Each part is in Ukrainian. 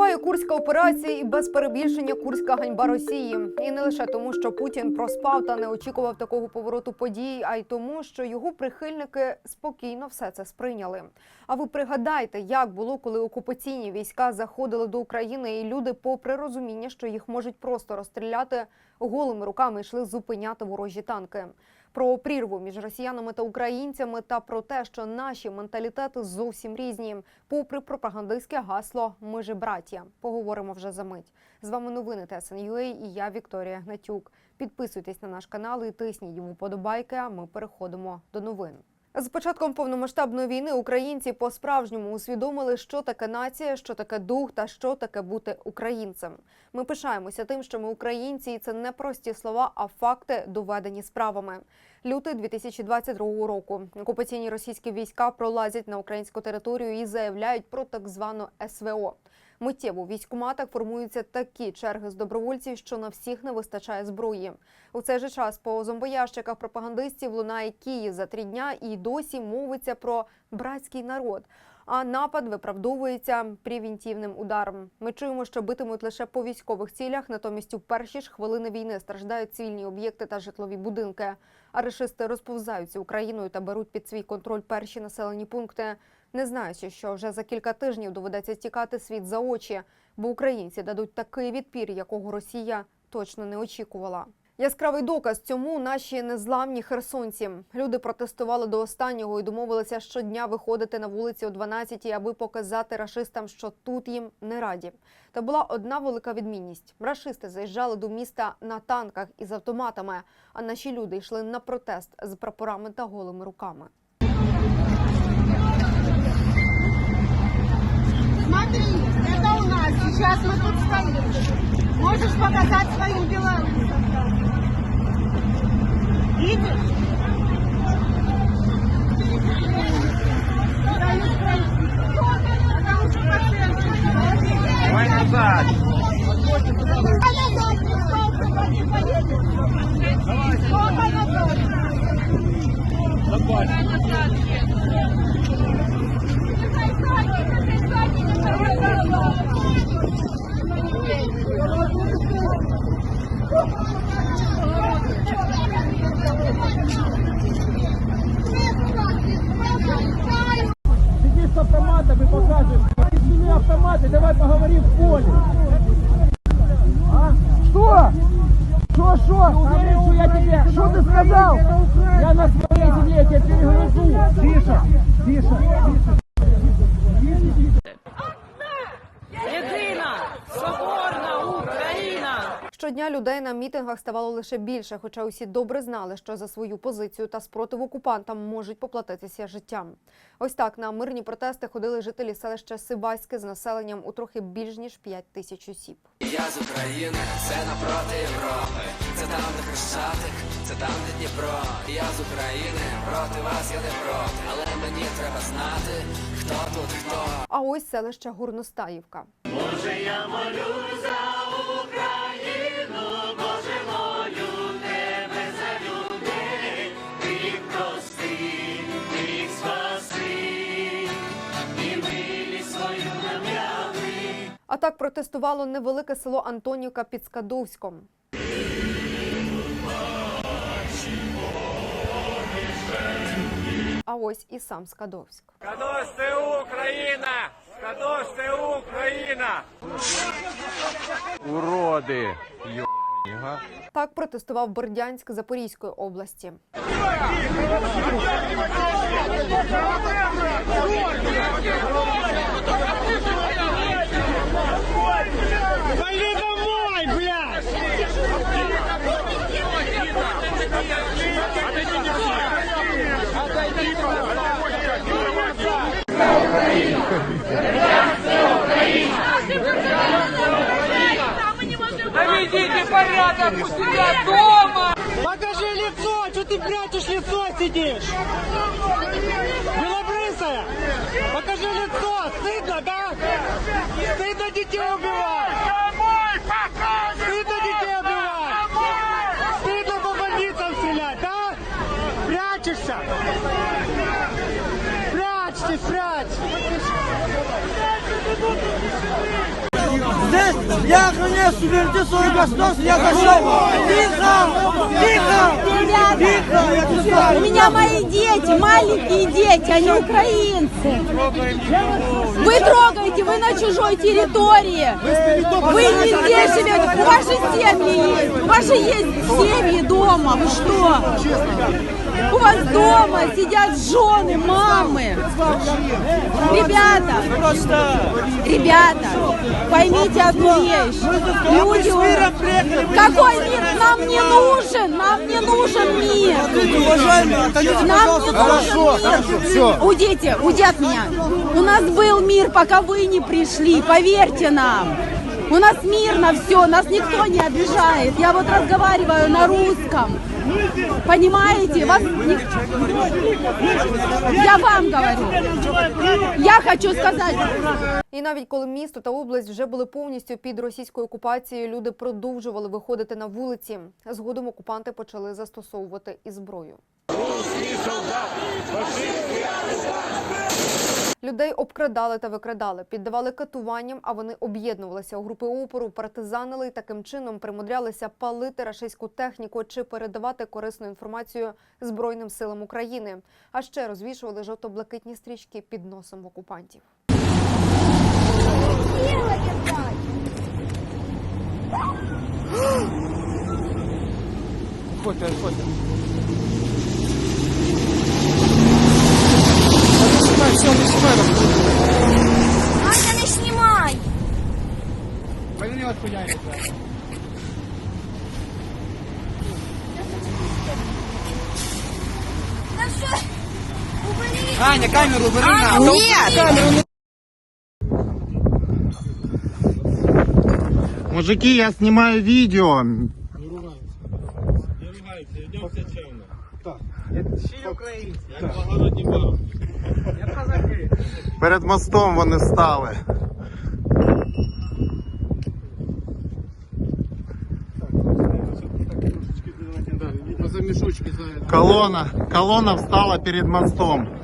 Триває курська операція і без перебільшення курська ганьба Росії. І не лише тому, що Путін проспав та не очікував такого повороту подій, а й тому, що його прихильники спокійно все це сприйняли. А ви пригадайте, як було, коли окупаційні війська заходили до України, і люди, попри розуміння, що їх можуть просто розстріляти, голими руками йшли зупиняти ворожі танки. Про прірву між росіянами та українцями та про те, що наші менталітети зовсім різні. Попри пропагандистське гасло Ми же браття. Поговоримо вже за мить. З вами новини ТСНЮА і я Вікторія Гнатюк. Підписуйтесь на наш канал і тисніть йому подобайки. А ми переходимо до новин. З початком повномасштабної війни українці по-справжньому усвідомили, що таке нація, що таке дух та що таке бути українцем. Ми пишаємося тим, що ми українці, і це не прості слова, а факти доведені справами. Лютий 2022 року окупаційні російські війська пролазять на українську територію і заявляють про так звану СВО. Миттєво у військкоматах формуються такі черги з добровольців, що на всіх не вистачає зброї. У цей же час по зомбоящиках пропагандистів лунає Київ за три дня і досі мовиться про братський народ. А напад виправдовується превентивним ударом. Ми чуємо, що битимуть лише по військових цілях, натомість у перші ж хвилини війни страждають цивільні об'єкти та житлові будинки. А рашисти розповзаються Україною та беруть під свій контроль перші населені пункти, не знаючи, що вже за кілька тижнів доведеться тікати світ за очі, бо українці дадуть такий відпір, якого Росія точно не очікувала. Яскравий доказ цьому наші незламні херсонці. Люди протестували до останнього і домовилися щодня виходити на вулиці о 12 аби показати рашистам, що тут їм не раді. Та була одна велика відмінність: рашисти заїжджали до міста на танках із автоматами, а наші люди йшли на протест з прапорами та голими руками. Мітингах ставало лише більше, хоча усі добре знали, що за свою позицію та спротив окупантам можуть поплатитися життям. Ось так на мирні протести ходили жителі селища Сибаське з населенням у трохи більш ніж 5 тисяч осіб. Я з України, це напроти Європи. Це там, де Хрещатик, це там, де Дніпро. Я з України, проти вас я не проти. Але мені треба знати, хто тут хто. А ось селище Горностаївка. А так протестувало невелике село Антонівка під Скадовськом. А ось і сам Скадовськ. Кадос це Україна! Кадос це Україна! Уроди! Так протестував Бердянськ Запорізької області. Наведите порядок у себя дома! Покажи лицо! Что ты прячешь лицо сидишь? Белобрысая! Покажи лицо! Стыдно, да? Стыдно детей убивать! Стыдно детей убивать! Стыдно по больницам стрелять, да? Прячешься! Прячьтесь, прячь! Я охраняю суверенитет своего государства, я зашел. Тихо! Тихо! Тихо! Я. У меня мои дети, маленькие дети, они украинцы. Вы трогаете, вы на чужой территории. Вы не здесь живете, у вашей семьи есть. У вашей есть семьи дома. Вы что? У вас дома сидят жены, мамы. Ребята, ребята, поймите одну вещь. Люди, какой мир нам не нужен? Нам не нужен мир. Нам не нужен мир. Уйдите, уйди от меня. У нас был мир, пока вы не пришли, поверьте нам. У нас мирно все, нас никто не обижает. Я вот разговариваю на русском. Понимаете? Вас Я вам говорю. Я хочу сказать, І навіть коли місто та область вже були повністю під російською окупацією, люди продовжували виходити на вулиці. Згодом окупанти почали застосовувати і зброю. Людей обкрадали та викрадали, піддавали катуванням, а вони об'єднувалися у групи опору, партизанили і таким чином примудрялися палити рашистську техніку чи передавати корисну інформацію Збройним силам України. А ще розвішували жовто-блакитні стрічки під носом окупантів. снимай, все, не снимай нас. Ася, не снимай! Повернет куда-нибудь. Аня, камеру убери а. Нет! Камеру... Мужики, я снимаю видео. Не ругаются. Не ругаются. Идем сейчас. Перед мостом вони стали. Колона, колона встала перед мостом.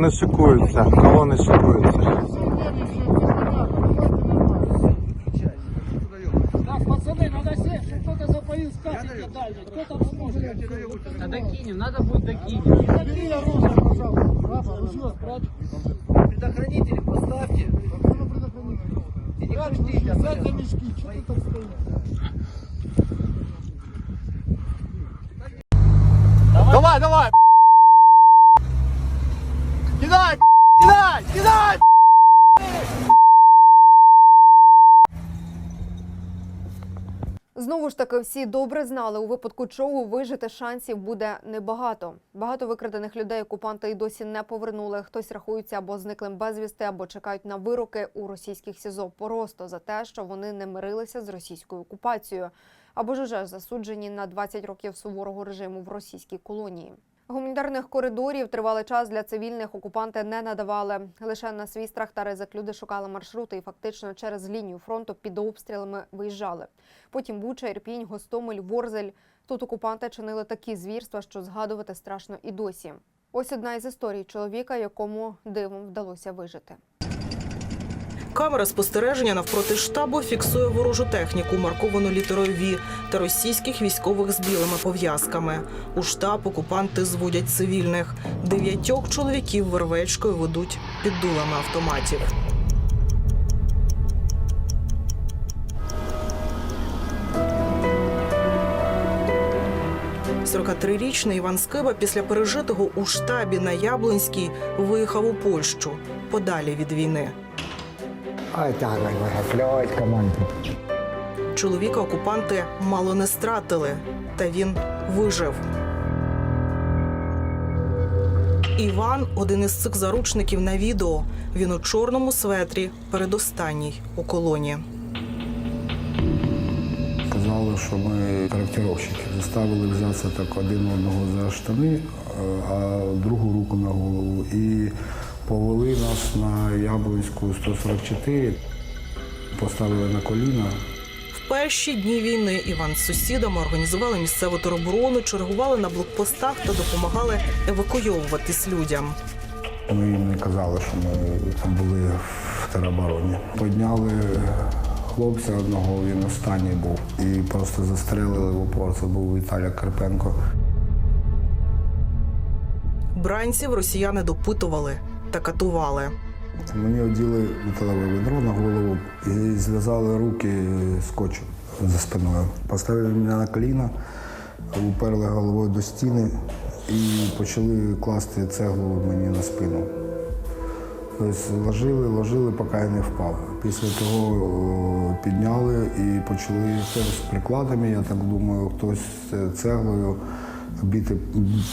Вони шикуються, колони шикуються. Так, пацаны, надо сесть, кто-то запоил скатерть дальше. Кто там сможет? Да докинем, надо будет докинем. Докинем, оружие, пожалуйста. Раз, ружье спрячь. Ж всі добре знали, у випадку чого вижити шансів буде небагато. Багато викрадених людей окупанти й досі не повернули. Хтось рахується або зниклим безвісти, або чекають на вироки у російських СІЗО просто за те, що вони не мирилися з російською окупацією, або ж уже засуджені на 20 років суворого режиму в російській колонії. Гуманітарних коридорів тривалий час для цивільних окупанти не надавали. Лише на свій страх та ризик люди шукали маршрути і фактично через лінію фронту під обстрілами виїжджали. Потім Буча, Ірпінь, Гостомель, Ворзель. Тут окупанти чинили такі звірства, що згадувати страшно і досі. Ось одна із історій чоловіка, якому дивом вдалося вижити. Камера спостереження навпроти штабу фіксує ворожу техніку, марковану літерою «Ві» та російських військових з білими пов'язками. У штаб окупанти зводять цивільних. Дев'ятьох чоловіків вервечкою ведуть під дулами автоматів. річний Іван Скиба після пережитого у штабі на Яблонській виїхав у Польщу подалі від війни. Ой, так, вигафльовують команду. Чоловіка окупанти мало не стратили, та він вижив. Іван один із цих заручників на відео. Він у чорному светрі, передостанній у колоні. Сказали, що ми корректировщики. Заставили взятися так один одного за штани, а другу руку на голову. І повели нас на Яблонську 144. поставили на коліна. В перші дні війни Іван з сусідами організували місцеву тероборону, чергували на блокпостах та допомагали евакуйовуватись людям. Ми їм не казали, що ми там були в теробороні. Підняли хлопця одного, він останній був. І просто застрелили в упор. Це був Віталій Карпенко. Бранців росіяни допитували та катували. Мені оділи металеве відро на голову і зв'язали руки скотчем за спиною. Поставили мене на коліна, уперли головою до стіни і почали класти цеглу мені на спину. Тобто ложили, ложили, поки я не впав. Після того підняли і почали з прикладами, я так думаю, хтось цеглою бити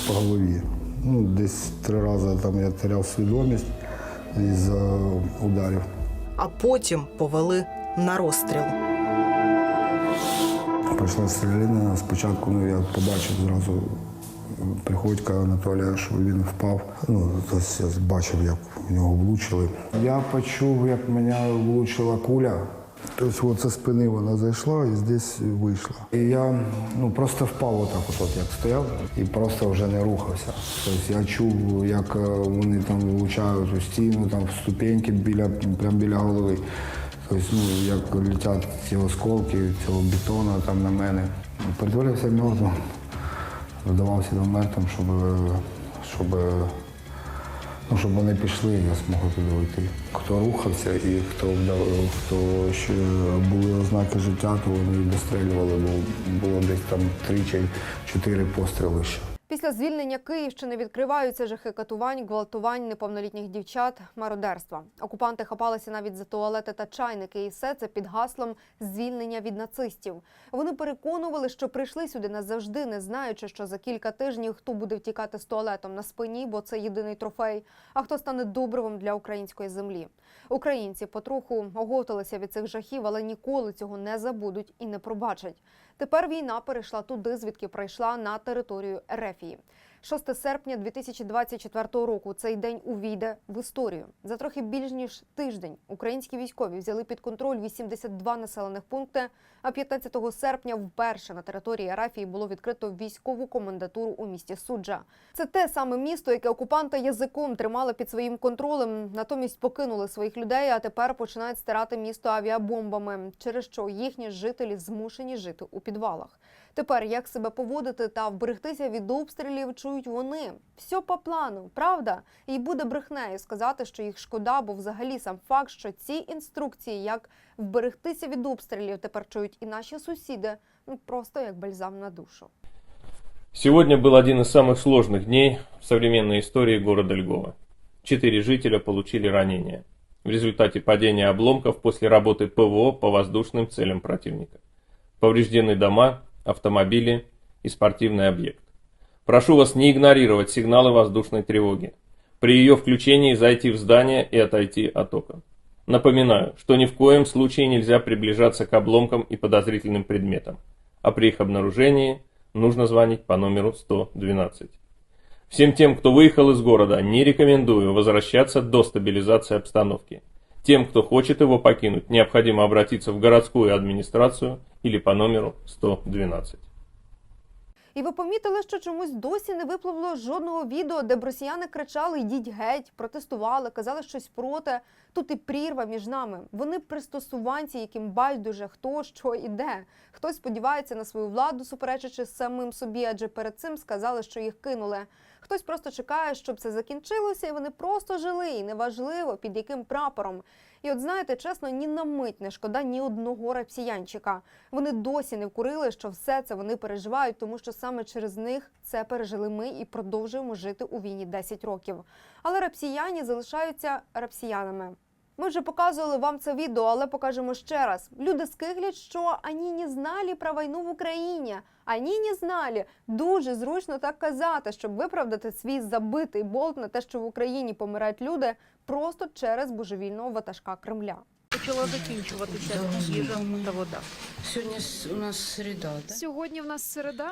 по голові. Ну, десь три рази там я теряв свідомість із ударів. А потім повели на розстріл. Пройшла стрілянина. Спочатку ну, я побачив зразу Приходька Анатолія, що він впав. Ну, тобто я бачив, як в нього влучили. Я почув, як мене влучила куля. Тобто от зі спини вона зайшла і здесь вийшла. І я ну, просто впав отак, от, от, як стояв, і просто вже не рухався. Тобто я чув, як е, вони там влучають у стіну, там в ступеньки біля, прямо біля голови. Тобто, ну, як летять ці осколки цього бетону там на мене. Притворився мертвим, вдавався до мертвим, щоб, щоб, ну, щоб вони пішли, і я змог туди вийти. Хто рухався і хто, хто ще були ознаки життя, то вони дострілювали, бо було десь там три чи чотири постріли ще. Після звільнення Київщини відкриваються жахи катувань, гвалтувань неповнолітніх дівчат, мародерства. Окупанти хапалися навіть за туалети та чайники, і все це під гаслом звільнення від нацистів. Вони переконували, що прийшли сюди назавжди, не знаючи, що за кілька тижнів хто буде втікати з туалетом на спині, бо це єдиний трофей, а хто стане добривом для української землі. Українці потроху оговталися від цих жахів, але ніколи цього не забудуть і не пробачать. Тепер війна перейшла туди, звідки прийшла на територію Ерефії. 6 серпня 2024 року цей день увійде в історію. За трохи більш ніж тиждень українські військові взяли під контроль 82 населених пункти. А 15 серпня вперше на території Ерефії було відкрито військову комендатуру у місті Суджа. Це те саме місто, яке окупанти язиком тримали під своїм контролем, натомість покинули своїх людей, а тепер починають стирати місто авіабомбами, через що їхні жителі змушені жити у підвалах. Тепер як себе поводити та вберегтися від обстрілів, чують вони. Все по плану, правда? І буде брехнею сказати, що їх шкода, бо взагалі сам факт, що ці інструкції, як вберегтися від обстрілів, тепер чують і наші сусіди, ну просто як бальзам на душу. Сегодня был один из самых сложных дней в современной истории города Львова. Четыре жителя получили ранения в результате падения обломков после работы ПВО по воздушным целям противника. Повреждены дома, автомобили и спортивный объект. Прошу вас не игнорировать сигналы воздушной тревоги. При ее включении зайти в здание и отойти от окон. Напоминаю, что ни в коем случае нельзя приближаться к обломкам и подозрительным предметам, а при их обнаружении нужно звонить по номеру 112. Всем тем, кто выехал из города, не рекомендую возвращаться до стабилизации обстановки. Тем, кто хочет его покинуть, необходимо обратиться в городскую администрацию или по номеру 112. І ви помітили, що чомусь досі не випливло жодного відео, де б росіяни кричали Йдіть геть, протестували, казали щось проти. Тут і прірва між нами. Вони пристосуванці, яким байдуже хто що і де. Хтось сподівається на свою владу, суперечачи самим собі, адже перед цим сказали, що їх кинули. Хтось просто чекає, щоб це закінчилося, і вони просто жили, і неважливо під яким прапором. І от знаєте, чесно, ні на мить не шкода ні одного рапсіянчика. Вони досі не вкурили, що все це вони переживають, тому що саме через них це пережили ми і продовжуємо жити у війні 10 років. Але рапсіяні залишаються рапсіянами. Ми вже показували вам це відео, але покажемо ще раз. Люди скиглять, що ані не знали про війну в Україні, ані не знали. Дуже зручно так казати, щоб виправдати свій забитий болт на те, що в Україні помирають люди просто через божевільного ватажка Кремля. Почала закінчуватися їжа та вода. Сьогодні у нас середа, да? Сьогодні в нас середа.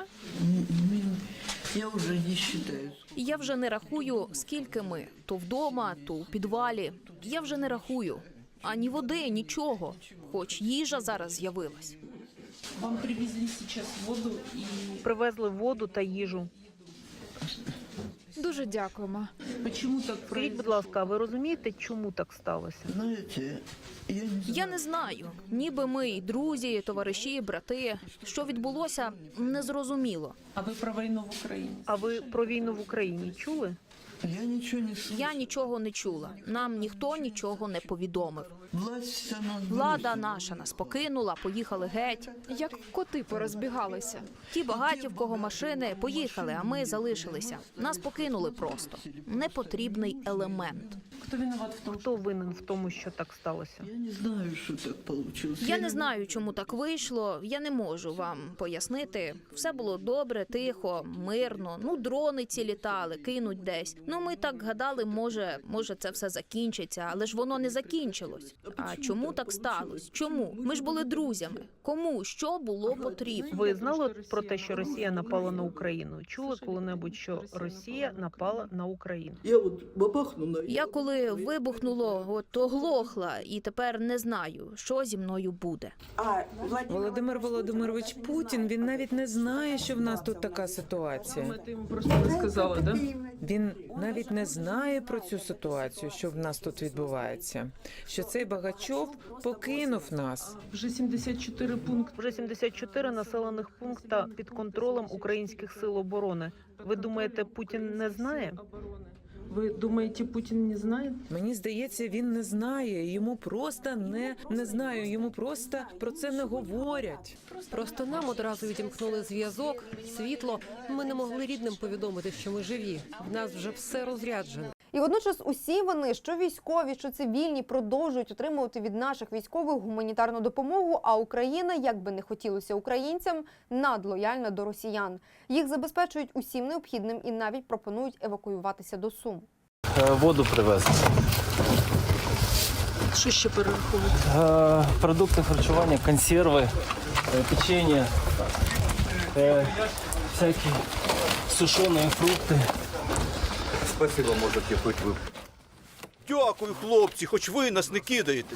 Я вже не вважаю. Я вже не рахую, скільки ми то вдома, то у підвалі. Я вже не рахую. Ані води, нічого. Хоч їжа зараз з'явилась. Вам привезли зараз воду і Привезли воду та їжу. Дуже дякуємо. Почему так Скажіть, будь ласка, ви розумієте, чому так сталося? Знаєте, я не знаю. Я не знаю. Ніби ми й друзі, товариші, брати. Що відбулося, незрозуміло. А ви про війну в Україні? А ви про війну в Україні чули? Я ничего не слышу. Я нічого не чула. Нам ніхто нічого не повідомив. Влада наша нас покинула, поїхали геть. Як коти порозбігалися. Ті багаті, в кого машини, поїхали, а ми залишилися. Нас покинули просто. Непотрібний елемент. Кто виноват в том, Хто винен в тому, що так сталося? Я не знаю, что так получилось. Я не знаю, чому так вийшло. Я не можу вам пояснити. Все було добре, тихо, мирно. Ну, дрони ці літали, кинуть десь. Ну, ми так гадали, може, може, це все закінчиться, але ж воно не закінчилось. А чому так сталося? Чому? Ми ж були друзями. Кому що було потрібно? Ви знали про те, що Росія напала на Україну? Чули коли-небудь, що Росія напала на Україну? Я вот бабахну на... Я коли вибухнуло, от оглохла, і тепер не знаю, що зі мною буде. А Володимир Володимирович Путін він навіть не знає, що в нас тут така ситуація. Это ему просто не сказала, да? Він навіть не знає про цю ситуацію, що в нас тут відбувається. Що цей Багачов покинув нас. Вже 74 пункти. Вже 74 населених пункта під контролем українських сил оборони. Ви думаєте, Путін не знає? Ви думаєте, Путін не знає? Мені здається, він не знає. Йому просто не, не знаю. Йому просто про це не говорять. Просто нам одразу відімкнули зв'язок, світло. Ми не могли рідним повідомити, що ми живі. В нас вже все розряджено. І водночас усі вони, що військові, що цивільні, продовжують отримувати від наших військових гуманітарну допомогу. А Україна, як би не хотілося українцям, надлояльна до росіян. Їх забезпечують усім необхідним і навіть пропонують евакуюватися до Сум. Воду привезли. Що ще перераховувати? Е, Продукти харчування, консерви, е, печення, е, всякі сушені фрукти. Спасибо, можете хоч ви. Дякую, хлопці, хоч ви нас не кидаєте.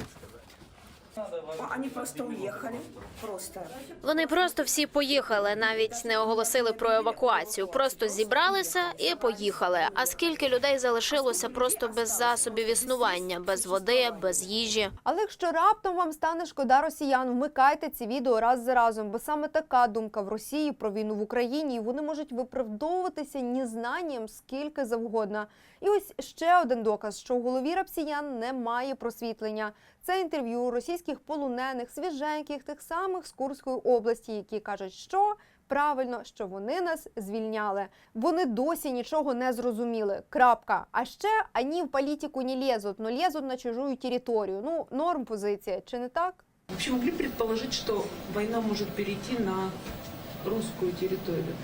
Они просто уехали. Просто. Вони просто всі поїхали, навіть не оголосили про евакуацію. Просто зібралися і поїхали. А скільки людей залишилося просто без засобів існування, без води, без їжі? Але якщо раптом вам стане шкода росіян, вмикайте ці відео раз за разом, бо саме така думка в Росії про війну в Україні, і вони можуть виправдовуватися незнанням скільки завгодно. І ось ще один доказ, що в голові рапсіян немає просвітлення. Це інтерв'ю російських полонених, свіженьких, тих самих з Курської області, які кажуть, що правильно, що вони нас звільняли. Вони досі нічого не зрозуміли. Крапка. А ще ані в політику не лезуть, но лезуть на чужую територію. Ну, норм позиція, чи не так? Вообще могли предположить, что война может перейти на русскую территорию?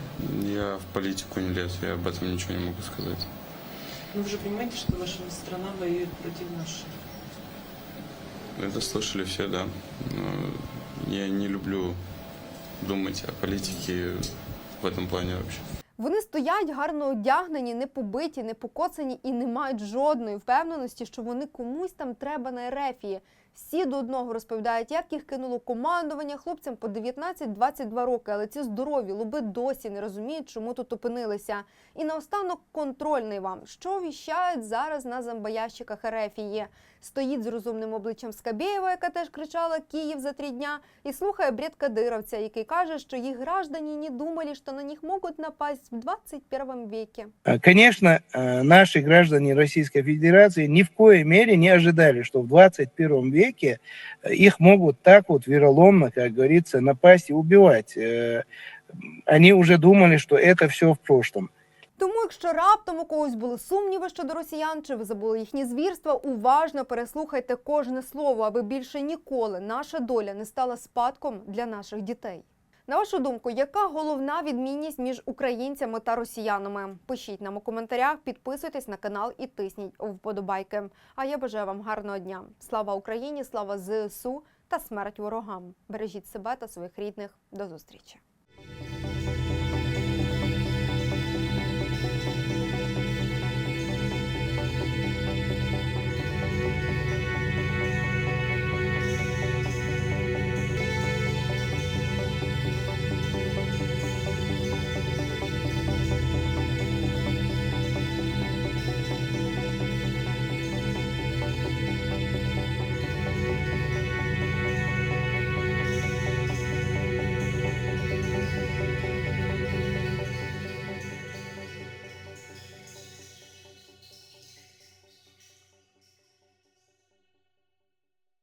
Я в политику не лез, я об этом ничего не могу сказать. Но вы же понимаете, что ваша страна воюет против нашей. Это слышали все, да. Но я не люблю думать о политике в этом плане вообще. Вони стоять гарно одягнені, не побиті, не покоцані і не мають жодної впевненості, що вони комусь там треба на ерефії. Всі до одного розповідають, як їх кинуло командування хлопцям по 19-22 роки, але ці здорові лоби досі не розуміють, чому тут опинилися. І наостанок контрольний вам, що віщають зараз на зомбоящиках ерефії. Стоїть з розумним обличчям Скабєєва, яка теж кричала Київ за три дня, і слухає бред кадировця, який каже, що їх граждані не думали, що на них можуть напасть в 21 веке. Конечно, э, наши граждане Российской Федерации ни в коей мере не ожидали, что в 21 веке э, их могут так вот вероломно, как говорится, напасть и убивать. Э, Они уже думали, что это все в прошлом. Тому, якщо раптом у когось були сумніви щодо росіян, чи ви забули їхні звірства, уважно переслухайте кожне слово, аби більше ніколи наша доля не стала спадком для наших дітей. На вашу думку, яка головна відмінність між українцями та росіянами? Пишіть нам у коментарях, підписуйтесь на канал і тисніть вподобайки. А я бажаю вам гарного дня. Слава Україні, слава ЗСУ та смерть ворогам. Бережіть себе та своїх рідних. До зустрічі.